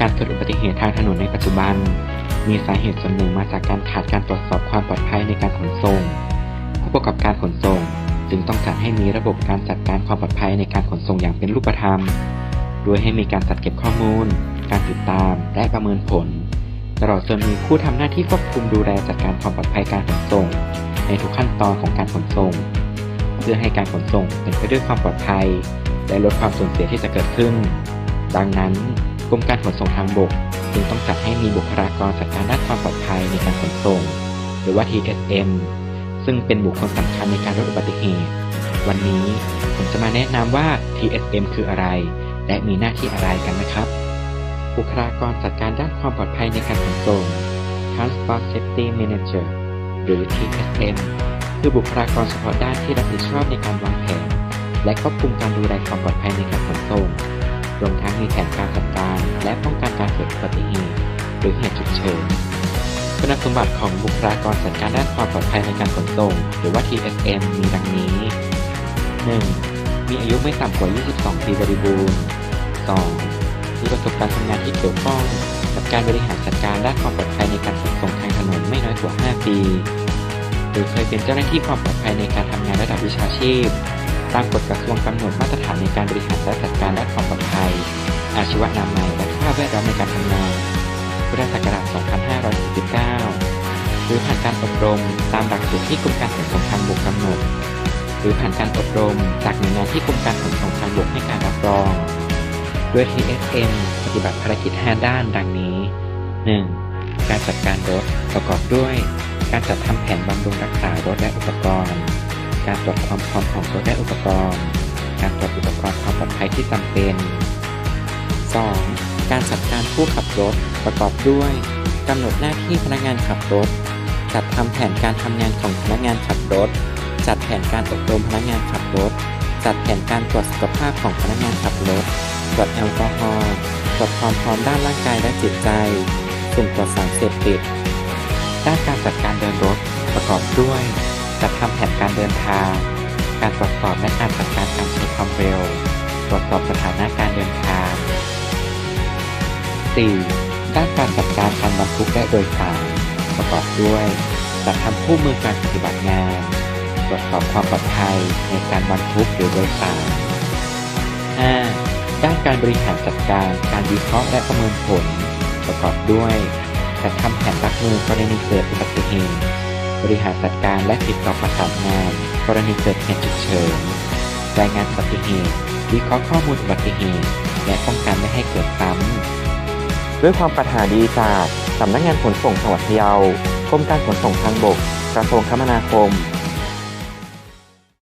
การเกิดอุบัติเหตุทางถนนในปัจจุบัน มีสาเหตุส่วนหนึ่งมาจากการขาดการตรวจสอบความปลอดภัยในการขนส่ง ผู้ประกอบการขนส่ง จึงต้องจัดให้มีระบบการจัดการความปลอดภัยในการขนส่งอย่างเป็นรูปธรรม โดยให้มีการจัดเก็บข้อมูล การติดตาม และประเมินผล ตลอดจนมีผู้ทำหน้าที่ควบคุมดูแลจัดการความปลอดภัยการขนส่ง ในทุกขั้นตอนของการขนส่ง เพื่อให้การขนส่งเป็นไปด้วยความปลอดภัย และลดความสูญเสียที่จะเกิดขึ้น ดังนั้น กรมการขนส่งทางบกจึงต้องจัดให้มีบุคลากรจัดการด้านความปลอดภัยในการขนส่ง หรือว่า TSM ซึ่งเป็นบุคคลสำคัญในการลดอุบัติเหตุ วันนี้ผมจะมาแนะนำว่า TSM คืออะไร และมีหน้าที่อะไรกันนะครับ บุคลากรจัดการด้านความปลอดภัยในการขนส่ง Transport Safety Manager หรือ TSM คือบุคลากรเฉพาะด้านที่รับผิดชอบในการวางแผน และควบคุมการดูแลความปลอดภัยในการขนส่ง รวมทั้งมีแผนการจัดการ และป้องกันการเกิดอุบัติเหตุหรือเหตุฉุกเฉินคุณสมบัติของบุคลากรจัดการด้านความปลอดภัยในการขนส่ง หรือว่า TSM มีดังนี้ 1. มีอายุไม่ต่ำกว่า 22 ปีบริบูรณ์ 2. มีประสบการณ์ทำงานที่เกี่ยวข้องกับการบริหารจัดการด้านความปลอดภัยในการขนส่งทางถนนไม่น้อยกว่า 5 ปี หรือเคยเป็นเจ้าหน้าที่ความปลอดภัยในการทำงานระดับวิชาชีพ ตามกฎกระทรวงกำหนดมาตรฐานในการบริหารและจัดการด้านความปลอดภัย อาชีวนามัยและสภาพแวดล้อมในการทำงานพุทธศักราช 2549 หรือผ่านการอบรมตามหลักสูตรที่กรมการขนส่งทางบกกำหนด หรือผ่านการอบรมจากหน่วยงานที่กรมการขนส่งทางบกให้การรับรอง โดย TSM ปฏิบัติภารกิจ 5 ด้านดังนี้ 1. การจัดการรถประกอบด้วย การจัดทำแผนบำรุงรักษารถและอุปกรณ์ การตรวจความพร้อมของรถและอุปกรณ์ การตรวจอุปกรณ์ความปลอดภัยที่จำเป็น 2. การจัดการผู้ขับรถประกอบด้วยกำหนดหน้าที่พนักงานขับรถ จัดทำแผนการทำงานของพนักงานขับรถ จัดแผนการอบรมพนักงานขับรถ จัดแผนการตรวจสุขภาพของพนักงานขับรถ ตรวจแอลกอฮอล์ ตรวจความพร้อมด้านร่างกายและจิตใจ สุ่มตรวจสารเสพติด ด้านการจัดการเดินรถประกอบด้วย จัดทำแผนการเดินทาง การตรวจสอบและการจัดการการใช้ความเร็ว ตรวจสอบสถานะการเดินทาง 4. ด้านการจัดการการบรรทุกและโดยสารประกอบด้วย จัดทำคู่มือการปฏิบัติงาน ตรวจสอบความปลอดภัยในการบรรทุกหรือโดยสาร 5. ด้านการบริหารจัดการการวิเคราะห์และประเมินผล ประกอบด้วย จัดทำแผนรับมือกรณีเกิดอุบัติเหตุ บริหารจัดการและติดต่อประสานงาน กรณีเกิดเหตุฉุกเฉิน รายงานอุบัติเหตุ วิเคราะห์ข้อมูลอุบัติเหตุ และป้องกันไม่ให้เกิดซ้ำ ด้วยความปรารถนาดีจากสำนักงานขนส่งจังหวัดพะเยา กรมการขนส่งทางบก กระทรวงคมนาคม